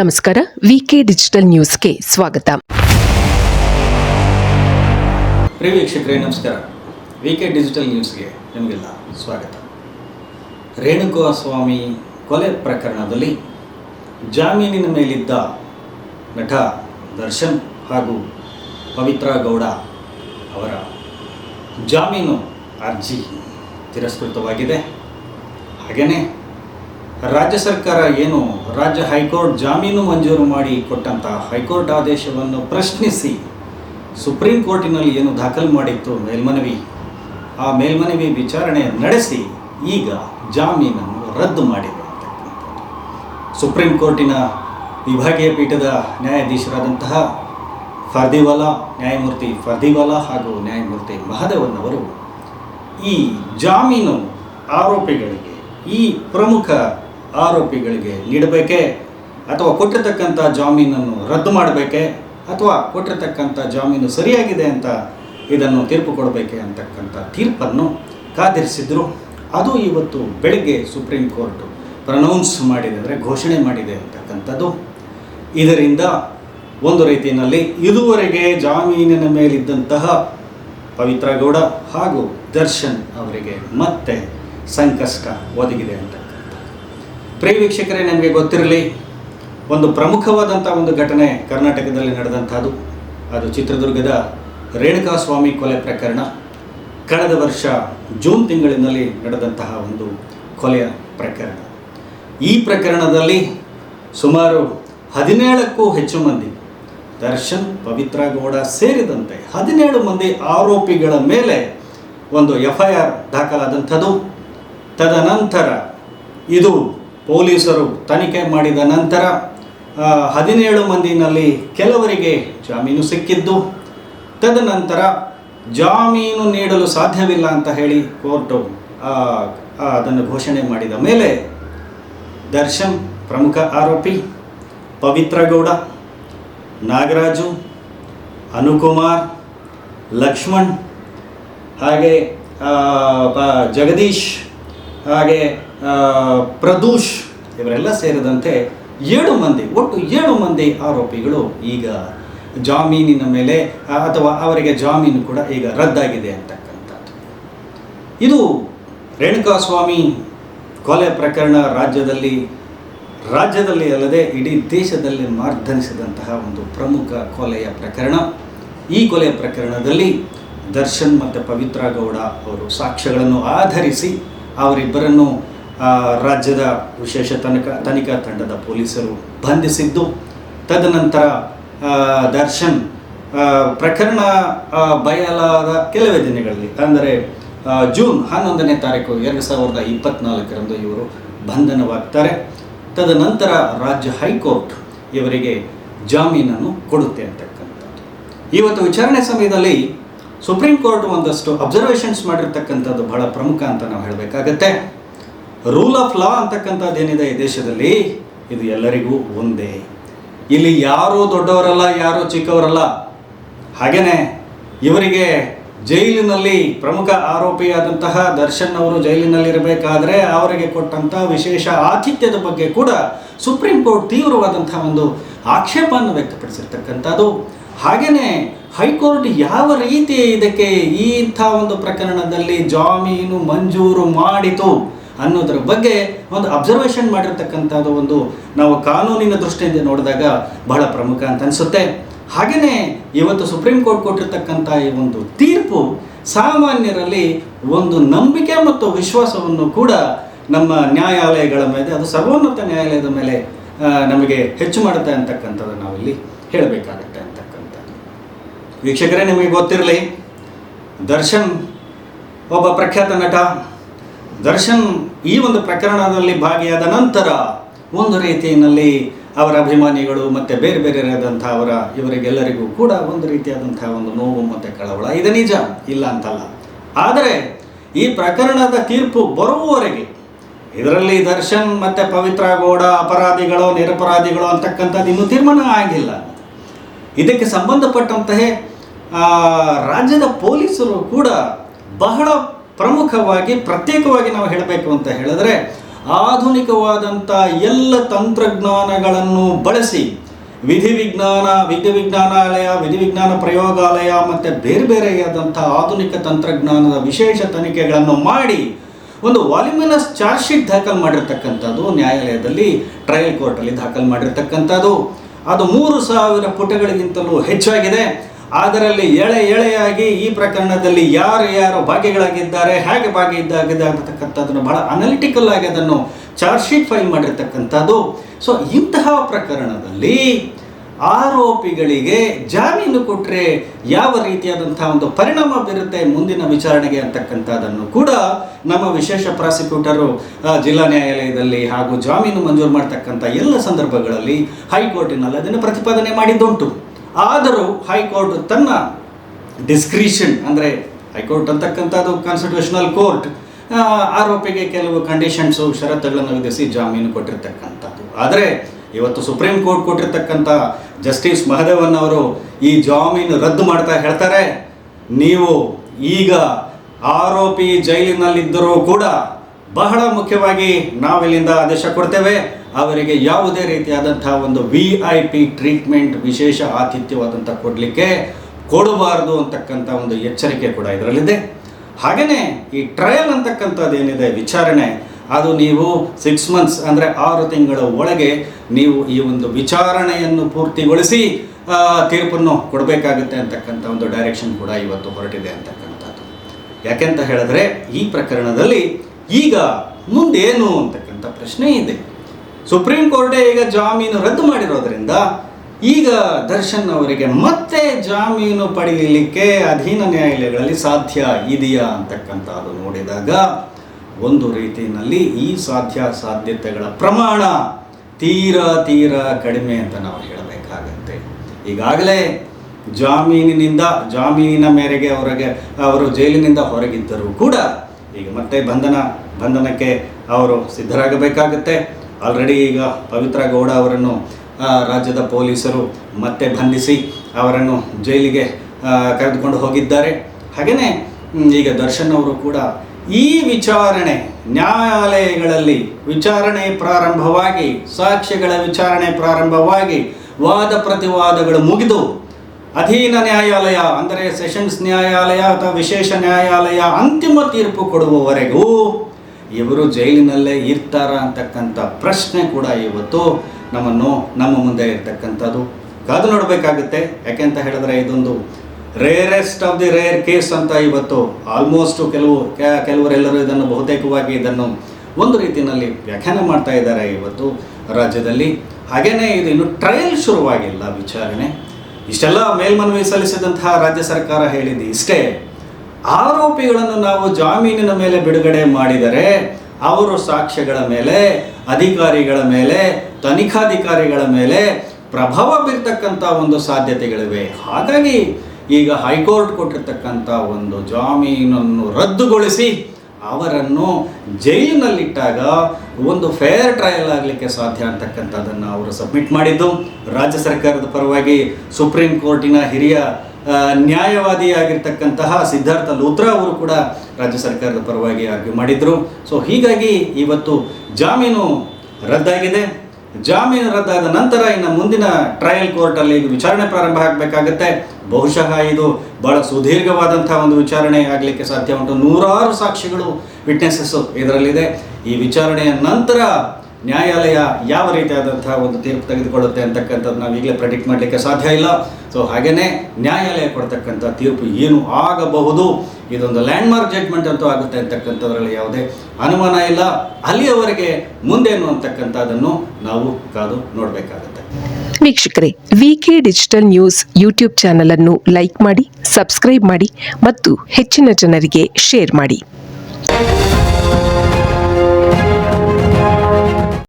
ನಮಸ್ಕಾರ ವಿಕೆ ಡಿಜಿಟಲ್ ನ್ಯೂಸ್ಗೆ ಸ್ವಾಗತ. ಪ್ರಿಯ ವೀಕ್ಷಕರೇ, ನಮಸ್ಕಾರ. ವಿಕೆ ಡಿಜಿಟಲ್ ನ್ಯೂಸ್ಗೆ ನಿಮಗೆಲ್ಲ ಸ್ವಾಗತ. ರೇಣುಕುಮಾರಸ್ವಾಮಿ ಸ್ವಾಮಿ ಕೊಲೆ ಪ್ರಕರಣದಲ್ಲಿ ಜಾಮೀನಿನ ಮೇಲಿದ್ದ ನಟ ದರ್ಶನ್ ಹಾಗೂ ಪವಿತ್ರ ಗೌಡ ಅವರ ಜಾಮೀನು ಅರ್ಜಿ ತಿರಸ್ಕೃತವಾಗಿದೆ. ಹಾಗೆಯೇ ರಾಜ್ಯ ಸರ್ಕಾರ ಏನು ರಾಜ್ಯ ಹೈಕೋರ್ಟ್ ಜಾಮೀನು ಮಂಜೂರು ಮಾಡಿ ಕೊಟ್ಟಂಥ ಹೈಕೋರ್ಟ್ ಆದೇಶವನ್ನು ಪ್ರಶ್ನಿಸಿ ಸುಪ್ರೀಂ ಕೋರ್ಟಿನಲ್ಲಿ ಏನು ದಾಖಲು ಮಾಡಿತ್ತು ಮೇಲ್ಮನವಿ, ಆ ಮೇಲ್ಮನವಿ ವಿಚಾರಣೆ ನಡೆಸಿ ಈಗ ಜಾಮೀನನ್ನು ರದ್ದು ಮಾಡಿದೆ ಸುಪ್ರೀಂ ಕೋರ್ಟಿನ ವಿಭಾಗೀಯ ಪೀಠದ ನ್ಯಾಯಾಧೀಶರಾದಂತಹ ಫರ್ದಿವಾಲಾ, ನ್ಯಾಯಮೂರ್ತಿ ಫರ್ದಿವಾಲಾ ಹಾಗೂ ನ್ಯಾಯಮೂರ್ತಿ ಮಹದೇವನ್ ಅವರು ಈ ಜಾಮೀನು ಆರೋಪಿಗಳಿಗೆ ಈ ಪ್ರಮುಖ ಆರೋಪಿಗಳಿಗೆ ನೀಡಬೇಕೇ? ಅಥವಾ ಕೊಟ್ಟಿರ್ತಕ್ಕಂಥ ಜಾಮೀನನ್ನು ರದ್ದು ಮಾಡಬೇಕೆ? ಅಥವಾ ಕೊಟ್ಟಿರತಕ್ಕಂಥ ಜಾಮೀನು ಸರಿಯಾಗಿದೆ ಅಂತ ಇದನ್ನು ತೀರ್ಪು ಕೊಡಬೇಕೆ ಅಂತಕ್ಕಂಥ ತೀರ್ಪನ್ನು ಕಾದಿರಿಸಿದ್ರು. ಅದು ಇವತ್ತು ಬೆಳಗ್ಗೆ ಸುಪ್ರೀಂ ಕೋರ್ಟ್ ಪ್ರನೌನ್ಸ್ ಮಾಡಿದೆ ಅಂದರೆ ಘೋಷಣೆ ಮಾಡಿದೆ ಅಂತಕ್ಕಂಥದ್ದು. ಇದರಿಂದ ಒಂದು ರೀತಿಯಲ್ಲಿ ಇದುವರೆಗೆ ಜಾಮೀನಿನ ಮೇಲಿದ್ದಂತಹ ಪವಿತ್ರ ಗೌಡ ಹಾಗೂ ದರ್ಶನ್ ಅವರಿಗೆ ಮತ್ತೆ ಸಂಕಷ್ಟ ಒದಗಿದೆ ಅಂತಕ್ಕಂಥ ಪ್ರಿಯ ವೀಕ್ಷಕರೇ, ನಮಗೆ ಗೊತ್ತಿರಲಿ, ಒಂದು ಪ್ರಮುಖವಾದಂಥ ಒಂದು ಘಟನೆ ಕರ್ನಾಟಕದಲ್ಲಿ ನಡೆದಂಥದ್ದು. ಅದು ಚಿತ್ರದುರ್ಗದ ರೇಣುಕಾ ಸ್ವಾಮಿ ಕೊಲೆ ಪ್ರಕರಣ. ಕಳೆದ ವರ್ಷ ಜೂನ್ ತಿಂಗಳಿನಲ್ಲಿ ನಡೆದಂತಹ ಒಂದು ಕೊಲೆಯ ಪ್ರಕರಣ. ಈ ಪ್ರಕರಣದಲ್ಲಿ ಸುಮಾರು ಹದಿನೇಳಕ್ಕೂ ಹೆಚ್ಚು ಮಂದಿ, ದರ್ಶನ್, ಪವಿತ್ರ ಗೌಡ ಸೇರಿದಂತೆ ಹದಿನೇಳು ಮಂದಿ ಆರೋಪಿಗಳ ಮೇಲೆ ಒಂದು ಎಫ್ ಐ ಆರ್ ದಾಖಲಾದಂಥದ್ದು. ತದನಂತರ ಇದು ಪೊಲೀಸರು ತನಿಖೆ ಮಾಡಿದ ನಂತರ ಹದಿನೇಳು ಮಂದಿನಲ್ಲಿ ಕೆಲವರಿಗೆ ಜಾಮೀನು ಸಿಕ್ಕಿದ್ದು. ತದನಂತರ ಜಾಮೀನು ನೀಡಲು ಸಾಧ್ಯವಿಲ್ಲ ಅಂತ ಹೇಳಿ ಕೋರ್ಟು ಅದನ್ನು ಘೋಷಣೆ ಮಾಡಿದ ಮೇಲೆ ದರ್ಶನ್ ಪ್ರಮುಖ ಆರೋಪಿ ಪವಿತ್ರ ಗೌಡ, ನಾಗರಾಜು, ಅನುಕುಮಾರ್, ಲಕ್ಷ್ಮಣ್, ಹಾಗೆ ಜಗದೀಶ್, ಹಾಗೆ ಪ್ರದೂಷ್ ಇವರೆಲ್ಲ ಸೇರಿದಂತೆ ಏಳು ಮಂದಿ, ಒಟ್ಟು ಏಳು ಮಂದಿ ಆರೋಪಿಗಳು ಈಗ ಜಾಮೀನಿನ ಮೇಲೆ ಅಥವಾ ಅವರಿಗೆ ಜಾಮೀನು ಕೂಡ ಈಗ ರದ್ದಾಗಿದೆ ಅಂತಕ್ಕಂಥದ್ದು. ಇದು ರೇಣುಕಾಸ್ವಾಮಿ ಕೊಲೆ ಪ್ರಕರಣ ರಾಜ್ಯದಲ್ಲಿ ರಾಜ್ಯದಲ್ಲಿ ಅಲ್ಲದೆ ಇಡೀ ದೇಶದಲ್ಲಿ ಮಾರ್ಧನಿಸಿದಂತಹ ಒಂದು ಪ್ರಮುಖ ಕೊಲೆಯ ಪ್ರಕರಣ. ಈ ಕೊಲೆ ಪ್ರಕರಣದಲ್ಲಿ ದರ್ಶನ್ ಮತ್ತು ಪವಿತ್ರ ಗೌಡ ಅವರು ಸಾಕ್ಷ್ಯಗಳನ್ನು ಆಧರಿಸಿ ಅವರಿಬ್ಬರನ್ನು ರಾಜ್ಯದ ವಿಶೇಷ ತನಿಖಾ ತನಿಖಾ ತಂಡದ ಪೊಲೀಸರು ಬಂಧಿಸಿದ್ದು. ತದನಂತರ ದರ್ಶನ್ ಪ್ರಕರಣ ಬಯಲಾದ ಕೆಲವೇ ದಿನಗಳಲ್ಲಿ, ಅಂದರೆ ಜೂನ್ ಹನ್ನೊಂದನೇ ತಾರೀಕು ಎರಡು ಸಾವಿರದ ಇಪ್ಪತ್ನಾಲ್ಕರಂದು ಇವರು ಬಂಧನವಾಗ್ತಾರೆ. ತದನಂತರ ರಾಜ್ಯ ಹೈಕೋರ್ಟ್ ಇವರಿಗೆ ಜಾಮೀನನ್ನು ಕೊಡುತ್ತೆ ಅಂತಕ್ಕಂಥದ್ದು. ಇವತ್ತು ವಿಚಾರಣೆ ಸಮಯದಲ್ಲಿ ಸುಪ್ರೀಂ ಕೋರ್ಟ್ ಒಂದಷ್ಟು ಅಬ್ಸರ್ವೇಷನ್ಸ್ ಮಾಡಿರ್ತಕ್ಕಂಥದ್ದು ಬಹಳ ಪ್ರಮುಖ ಅಂತ ನಾವು ಹೇಳಬೇಕಾಗತ್ತೆ. ರೂಲ್ ಆಫ್ ಲಾ ಅಂತಕ್ಕಂಥದ್ದು ಏನಿದೆ ಈ ದೇಶದಲ್ಲಿ? ಇದು ಎಲ್ಲರಿಗೂ ಒಂದೇ. ಇಲ್ಲಿ ಯಾರೂ ದೊಡ್ಡವರಲ್ಲ, ಯಾರೂ ಚಿಕ್ಕವರಲ್ಲ? ಹಾಗೆಯೇ ಇವರಿಗೆ ಜೈಲಿನಲ್ಲಿ ಪ್ರಮುಖ ಆರೋಪಿಯಾದಂತಹ ದರ್ಶನ್ ಅವರು ಜೈಲಿನಲ್ಲಿರಬೇಕಾದ್ರೆ ಅವರಿಗೆ ಕೊಟ್ಟಂಥ ವಿಶೇಷ ಆತಿಥ್ಯದ ಬಗ್ಗೆ ಕೂಡ ಸುಪ್ರೀಂ ಕೋರ್ಟ್ ತೀವ್ರವಾದಂತಹ ಒಂದು ಆಕ್ಷೇಪವನ್ನು ವ್ಯಕ್ತಪಡಿಸಿರ್ತಕ್ಕಂಥದ್ದು. ಹಾಗೆಯೇ ಹೈಕೋರ್ಟ್ ಯಾವ ರೀತಿ ಇದಕ್ಕೆ ಇಂಥ ಒಂದು ಪ್ರಕರಣದಲ್ಲಿ ಜಾಮೀನು ಮಂಜೂರು ಮಾಡಿತು? ಅನ್ನೋದ್ರ ಬಗ್ಗೆ ಒಂದು ಅಬ್ಸರ್ವೇಷನ್ ಮಾಡಿರ್ತಕ್ಕಂಥದ್ದು ಒಂದು ನಾವು ಕಾನೂನಿನ ದೃಷ್ಟಿಯಿಂದ ನೋಡಿದಾಗ ಬಹಳ ಪ್ರಮುಖ ಅಂತ ಅನಿಸುತ್ತೆ. ಹಾಗೆಯೇ ಇವತ್ತು ಸುಪ್ರೀಂ ಕೋರ್ಟ್ ಕೊಟ್ಟಿರ್ತಕ್ಕಂಥ ಈ ಒಂದು ತೀರ್ಪು ಸಾಮಾನ್ಯರಲ್ಲಿ ಒಂದು ನಂಬಿಕೆ ಮತ್ತು ವಿಶ್ವಾಸವನ್ನು ಕೂಡ ನಮ್ಮ ನ್ಯಾಯಾಲಯಗಳ ಮೇಲೆ, ಅದು ಸರ್ವೋನ್ನತ ನ್ಯಾಯಾಲಯದ ಮೇಲೆ ನಮಗೆ ಹೆಚ್ಚು ಮಾಡುತ್ತೆ ಅಂತಕ್ಕಂಥದ್ದು ನಾವಿಲ್ಲಿ ಹೇಳಬೇಕಾಗುತ್ತೆ ಅಂತಕ್ಕಂಥದ್ದು. ವೀಕ್ಷಕರೇ, ನಿಮಗೆ ಗೊತ್ತಿರಲಿ, ದರ್ಶನ್ ಒಬ್ಬ ಪ್ರಖ್ಯಾತ ನಟ ದರ್ಶನ್ ಈ ಒಂದು ಪ್ರಕರಣದಲ್ಲಿ ಭಾಗಿಯಾದ ನಂತರ ಒಂದು ರೀತಿಯಲ್ಲಿ ಅವರ ಅಭಿಮಾನಿಗಳು ಮತ್ತು ಬೇರೆ ಬೇರೆಯಾದಂಥ ಅವರ ಇವರಿಗೆಲ್ಲರಿಗೂ ಕೂಡ ಒಂದು ರೀತಿಯಾದಂಥ ಒಂದು ನೋವು ಮತ್ತು ಕಳವಳ. ಇದು ನಿಜ, ಇಲ್ಲ ಅಂತಲ್ಲ. ಆದರೆ ಈ ಪ್ರಕರಣದ ತೀರ್ಪು ಬರುವವರೆಗೆ ಇದರಲ್ಲಿ ದರ್ಶನ್ ಮತ್ತು ಪವಿತ್ರ ಗೌಡ ಅಪರಾಧಿಗಳು, ನಿರಪರಾಧಿಗಳು ಅಂತಕ್ಕಂಥದ್ದು ಇನ್ನೂ ತೀರ್ಮಾನ ಆಗಿಲ್ಲ. ಇದಕ್ಕೆ ಸಂಬಂಧಪಟ್ಟಂತಹ ರಾಜ್ಯದ ಪೊಲೀಸರು ಕೂಡ ಬಹಳ ಪ್ರಮುಖವಾಗಿ, ಪ್ರತ್ಯೇಕವಾಗಿ ನಾವು ಹೇಳಬೇಕು ಅಂತ ಹೇಳಿದ್ರೆ ಆಧುನಿಕವಾದಂಥ ಎಲ್ಲ ತಂತ್ರಜ್ಞಾನಗಳನ್ನು ಬಳಸಿ ವಿಧಿ ವಿಜ್ಞಾನ ವಿಧಿ ವಿಜ್ಞಾನಾಲಯ ವಿಧಿ ವಿಜ್ಞಾನ ಪ್ರಯೋಗಾಲಯ ಮತ್ತು ಬೇರೆ ಬೇರೆಯಾದಂಥ ಆಧುನಿಕ ತಂತ್ರಜ್ಞಾನದ ವಿಶೇಷ ತನಿಖೆಗಳನ್ನು ಮಾಡಿ, ಒಂದು ವಾಲ್ಯೂಮಿನಸ್ ಚಾರ್ಜ್ ಶೀಟ್ ದಾಖಲು ಮಾಡಿರ್ತಕ್ಕಂಥದ್ದು, ನ್ಯಾಯಾಲಯದಲ್ಲಿ, ಟ್ರಯಲ್ ಕೋರ್ಟಲ್ಲಿ ದಾಖಲು ಮಾಡಿರ್ತಕ್ಕಂಥದ್ದು. ಅದು ಮೂರು ಸಾವಿರ ಪುಟಗಳಿಗಿಂತಲೂ ಹೆಚ್ಚಾಗಿದೆ. ಅದರಲ್ಲಿ ಎಳೆ ಎಳೆಯಾಗಿ ಈ ಪ್ರಕರಣದಲ್ಲಿ ಯಾರು ಯಾರು ಭಾಗಿಗಳಾಗಿದ್ದಾರೆ, ಹೇಗೆ ಭಾಗಿಯಾಗಿದ್ದಾಗಿದ್ದಾಗತಕ್ಕಂಥದ್ದನ್ನು ಬಹಳ ಅನಲಿಟಿಕಲ್ ಆಗಿ ಅದನ್ನು ಚಾರ್ಜ್ ಶೀಟ್ ಫೈಲ್ ಮಾಡಿರ್ತಕ್ಕಂಥದ್ದು. ಸೊ ಇಂತಹ ಪ್ರಕರಣದಲ್ಲಿ ಆರೋಪಿಗಳಿಗೆ ಜಾಮೀನು ಕೊಟ್ಟರೆ ಯಾವ ರೀತಿಯಾದಂತಹ ಒಂದು ಪರಿಣಾಮ ಬೀರುತ್ತೆ ಮುಂದಿನ ವಿಚಾರಣೆಗೆ ಅಂತಕ್ಕಂಥದ್ದನ್ನು ಕೂಡ ನಮ್ಮ ವಿಶೇಷ ಪ್ರಾಸಿಕ್ಯೂಟರು ಜಿಲ್ಲಾ ನ್ಯಾಯಾಲಯದಲ್ಲಿ ಹಾಗೂ ಜಾಮೀನು ಮಂಜೂರು ಮಾಡ್ತಕ್ಕಂಥ ಎಲ್ಲ ಸಂದರ್ಭಗಳಲ್ಲಿ ಹೈಕೋರ್ಟಿನಲ್ಲಿ ಅದನ್ನು ಪ್ರತಿಪಾದನೆ ಮಾಡಿದ್ದುಂಟು. ಆದರೂ ಹೈಕೋರ್ಟ್ ತನ್ನ ಡಿಸ್ಕ್ರಿಷನ್ ಅಂದರೆ ಹೈಕೋರ್ಟ್ ಅಂತಕ್ಕಂಥದ್ದು ಕಾನ್ಸ್ಟಿಟ್ಯೂಷನಲ್ ಕೋರ್ಟ್ ಆರೋಪಿಗೆ ಕೆಲವು ಕಂಡೀಷನ್ಸು ಷರತ್ತುಗಳನ್ನು ವಿಧಿಸಿ ಜಾಮೀನು ಕೊಟ್ಟಿರ್ತಕ್ಕಂಥದ್ದು. ಆದರೆ ಇವತ್ತು ಸುಪ್ರೀಂ ಕೋರ್ಟ್ ಕೊಟ್ಟಿರ್ತಕ್ಕಂಥ ಜಸ್ಟಿಸ್ ಮಹದೇವನ್ ಅವರು ಈ ಜಾಮೀನು ರದ್ದು ಮಾಡ್ತಾ ಹೇಳ್ತಾರೆ. ನೀವು ಈಗ ಆರೋಪಿ ಜೈಲಿನಲ್ಲಿದ್ದರೂ ಕೂಡ ಬಹಳ ಮುಖ್ಯವಾಗಿ ನಾವಿಲ್ಲಿಂದ ಆದೇಶ ಕೊಡ್ತೇವೆ. ಅವರಿಗೆ ಯಾವುದೇ ರೀತಿಯಾದಂಥ ಒಂದು ವಿ ಐ ಪಿ ಟ್ರೀಟ್ಮೆಂಟ್ ವಿಶೇಷ ಆತಿಥ್ಯವಾದಂಥ ಕೊಡಲಿಕ್ಕೆ ಕೊಡಬಾರದು ಅಂತಕ್ಕಂಥ ಒಂದು ಎಚ್ಚರಿಕೆ ಕೂಡ ಇದರಲ್ಲಿದೆ. ಹಾಗೆಯೇ ಈ ಟ್ರಯಲ್ ಅಂತಕ್ಕಂಥದ್ದು ಏನಿದೆ ವಿಚಾರಣೆ, ಅದು ನೀವು ಸಿಕ್ಸ್ ಮಂತ್ಸ್ ಅಂದರೆ ಆರು ತಿಂಗಳ ಒಳಗೆ ನೀವು ಈ ಒಂದು ವಿಚಾರಣೆಯನ್ನು ಪೂರ್ತಿಗೊಳಿಸಿ ತೀರ್ಪನ್ನು ಕೊಡಬೇಕಾಗುತ್ತೆ ಅಂತಕ್ಕಂಥ ಒಂದು ಡೈರೆಕ್ಷನ್ ಕೂಡ ಇವತ್ತು ಹೊರಟಿದೆ ಅಂತಕ್ಕಂಥದ್ದು. ಯಾಕೆಂತ ಹೇಳಿದ್ರೆ ಈ ಪ್ರಕರಣದಲ್ಲಿ ಈಗ ಮುಂದೇನು ಅಂತಕ್ಕಂಥ ಪ್ರಶ್ನೆ ಇದೆ. ಸುಪ್ರೀಂ ಕೋರ್ಟೇ ಈಗ ಜಾಮೀನು ರದ್ದು ಮಾಡಿರೋದ್ರಿಂದ ಈಗ ದರ್ಶನ್ ಅವರಿಗೆ ಮತ್ತೆ ಜಾಮೀನು ಪಡೆಯಲಿಕ್ಕೆ ಅಧೀನ ನ್ಯಾಯಾಲಯಗಳಲ್ಲಿ ಸಾಧ್ಯ ಇದೆಯಾ ಅಂತಕ್ಕಂಥದ್ದು ನೋಡಿದಾಗ ಒಂದು ರೀತಿಯಲ್ಲಿ ಈ ಸಾಧ್ಯ ಸಾಧ್ಯತೆಗಳ ಪ್ರಮಾಣ ತೀರಾ ತೀರಾ ಕಡಿಮೆ ಅಂತ ನಾವು ಹೇಳಬೇಕಾಗತ್ತೆ. ಈಗಾಗಲೇ ಜಾಮೀನಿನಿಂದ, ಜಾಮೀನಿನ ಮೇರೆಗೆ ಅವರಿಗೆ, ಅವರು ಜೈಲಿನಿಂದ ಹೊರಗಿದ್ದರೂ ಕೂಡ ಈಗ ಮತ್ತೆ ಬಂಧನ, ಬಂಧನಕ್ಕೆ ಅವರು ಸಿದ್ಧರಾಗಬೇಕಾಗುತ್ತೆ. ಆಲ್ರೆಡಿ ಈಗ ಪವಿತ್ರ ಗೌಡ ಅವರನ್ನು ರಾಜ್ಯದ ಪೊಲೀಸರು ಮತ್ತೆ ಬಂಧಿಸಿ ಅವರನ್ನು ಜೈಲಿಗೆ ಕರೆದುಕೊಂಡು ಹೋಗಿದ್ದಾರೆ. ಹಾಗೆಯೇ ಈಗ ದರ್ಶನ್ ಅವರು ಕೂಡ ಈ ವಿಚಾರಣೆ ನ್ಯಾಯಾಲಯಗಳಲ್ಲಿ ವಿಚಾರಣೆ ಪ್ರಾರಂಭವಾಗಿ, ಸಾಕ್ಷ್ಯಗಳ ವಿಚಾರಣೆ ಪ್ರಾರಂಭವಾಗಿ ವಾದ ಪ್ರತಿವಾದಗಳು ಮುಗಿದು ಅಧೀನ ನ್ಯಾಯಾಲಯ, ಅಂದರೆ ಸೆಷನ್ಸ್ ನ್ಯಾಯಾಲಯ ಅಥವಾ ವಿಶೇಷ ನ್ಯಾಯಾಲಯ ಅಂತಿಮ ತೀರ್ಪು ಕೊಡುವವರೆಗೂ ಇವರು ಜೈಲಿನಲ್ಲೇ ಇರ್ತಾರ ಅಂತಕ್ಕಂಥ ಪ್ರಶ್ನೆ ಕೂಡ ಇವತ್ತು ನಮ್ಮನ್ನು ನಮ್ಮ ಮುಂದೆ ಇರ್ತಕ್ಕಂಥದ್ದು. ಕಾದು ನೋಡಬೇಕಾಗುತ್ತೆ, ಯಾಕೆಂತ ಹೇಳಿದ್ರೆ ಇದೊಂದು rarest of the rare case ಅಂತ ಇವತ್ತು ಆಲ್ಮೋಸ್ಟ್ ಕೆಲವು ಕೆಲವರೆಲ್ಲರೂ ಇದನ್ನು ಬಹುತೇಕವಾಗಿ ಇದನ್ನು ಒಂದು ರೀತಿಯಲ್ಲಿ ವ್ಯಾಖ್ಯಾನ ಮಾಡ್ತಾ ಇದ್ದಾರೆ ಇವತ್ತು ರಾಜ್ಯದಲ್ಲಿ. ಹಾಗೆಯೇ ಇದು ಟ್ರಯಲ್ ಶುರುವಾಗಿಲ್ಲ, ವಿಚಾರಣೆ. ಇಷ್ಟೆಲ್ಲ ಮೇಲ್ಮನವಿ ಸಲ್ಲಿಸಿದಂತಹ ರಾಜ್ಯ ಸರ್ಕಾರ ಹೇಳಿದ್ದು ಇಷ್ಟೇ. ಆರೋಪಿಗಳನ್ನು ನಾವು ಜಾಮೀನಿನ ಮೇಲೆ ಬಿಡುಗಡೆ ಮಾಡಿದರೆ ಅವರು ಸಾಕ್ಷ್ಯಗಳ ಮೇಲೆ, ಅಧಿಕಾರಿಗಳ ಮೇಲೆ, ತನಿಖಾಧಿಕಾರಿಗಳ ಮೇಲೆ ಪ್ರಭಾವ ಬೀರ್ತಕ್ಕಂಥ ಒಂದು ಸಾಧ್ಯತೆಗಳಿವೆ. ಹಾಗಾಗಿ ಈಗ ಹೈಕೋರ್ಟ್ ಕೊಟ್ಟಿರ್ತಕ್ಕಂಥ ಒಂದು ಜಾಮೀನನ್ನು ರದ್ದುಗೊಳಿಸಿ ಅವರನ್ನು ಜೈಲಿನಲ್ಲಿಟ್ಟಾಗ ಒಂದು ಫೇರ್ ಟ್ರಯಲ್ ಆಗಲಿಕ್ಕೆ ಸಾಧ್ಯ ಅಂತಕ್ಕಂಥದ್ದನ್ನು ಅವರು ಸಬ್ಮಿಟ್ ಮಾಡಿದ್ದು. ರಾಜ್ಯ ಸರ್ಕಾರದ ಪರವಾಗಿ ಸುಪ್ರೀಂ ಕೋರ್ಟಿನ ಹಿರಿಯ ನ್ಯಾಯವಾದಿಯಾಗಿರ್ತಕ್ಕಂತಹ ಸಿದ್ಧಾರ್ಥ ಲೂತ್ರಾ ಅವರು ಕೂಡ ರಾಜ್ಯ ಸರ್ಕಾರದ ಪರವಾಗಿ ಆರ್ಗ್ಯೂ ಮಾಡಿದ್ರು. ಸೊ ಹೀಗಾಗಿ ಇವತ್ತು ಜಾಮೀನು ರದ್ದಾಗಿದೆ. ಜಾಮೀನು ರದ್ದಾದ ನಂತರ ಇನ್ನು ಮುಂದಿನ ಟ್ರಯಲ್ ಕೋರ್ಟಲ್ಲಿ ಇದು ವಿಚಾರಣೆ ಪ್ರಾರಂಭ ಆಗಬೇಕಾಗತ್ತೆ. ಬಹುಶಃ ಇದು ಬಹಳ ಸುದೀರ್ಘವಾದಂತಹ ಒಂದು ವಿಚಾರಣೆ ಆಗಲಿಕ್ಕೆ ಸಾಧ್ಯ ಉಂಟು. ನೂರಾರು ಸಾಕ್ಷಿಗಳು ವಿಟ್ನೆಸಸ್ ಇದರಲ್ಲಿದೆ. ಈ ವಿಚಾರಣೆಯ ನಂತರ ನ್ಯಾಯಾಲಯ ಯಾವ ರೀತಿಯಾದಂತಹ ಒಂದು ತೀರ್ಪು ತೆಗೆದುಕೊಳ್ಳುತ್ತೆ ಅಂತಕ್ಕಂಥದ್ದು ನಾವು ಈಗಲೇ ಪ್ರೆಡಿಕ್ಟ್ ಮಾಡಲಿಕ್ಕೆ ಸಾಧ್ಯ ಇಲ್ಲ. ಸೊ ಹಾಗೆಯೇ ನ್ಯಾಯಾಲಯ ಕೊಡ್ತಕ್ಕಂಥ ತೀರ್ಪು ಏನು ಆಗಬಹುದು? ಇದೊಂದು ಲ್ಯಾಂಡ್ಮಾರ್ಕ್ ಜಡ್ಜ್ಮೆಂಟ್ ಅಂತೂ ಆಗುತ್ತೆ ಅಂತಕ್ಕಂಥದ್ರಲ್ಲಿ ಯಾವುದೇ ಅನುಮಾನ ಇಲ್ಲ. ಅಲ್ಲಿಯವರೆಗೆ ಮುಂದೇನು ಅಂತಕ್ಕಂಥದ್ದನ್ನು ನಾವು ಕಾದು ನೋಡಬೇಕಾಗುತ್ತೆ. ವೀಕ್ಷಕರೇ V K digital news YouTube ಚಾನಲನ್ನು ಲೈಕ್ ಮಾಡಿ ಸಬ್ಸ್ಕ್ರೈಬ್ ಮಾಡಿ ಮತ್ತು ಹೆಚ್ಚಿನ ಜನರಿಗೆ ಶೇರ್ ಮಾಡಿ.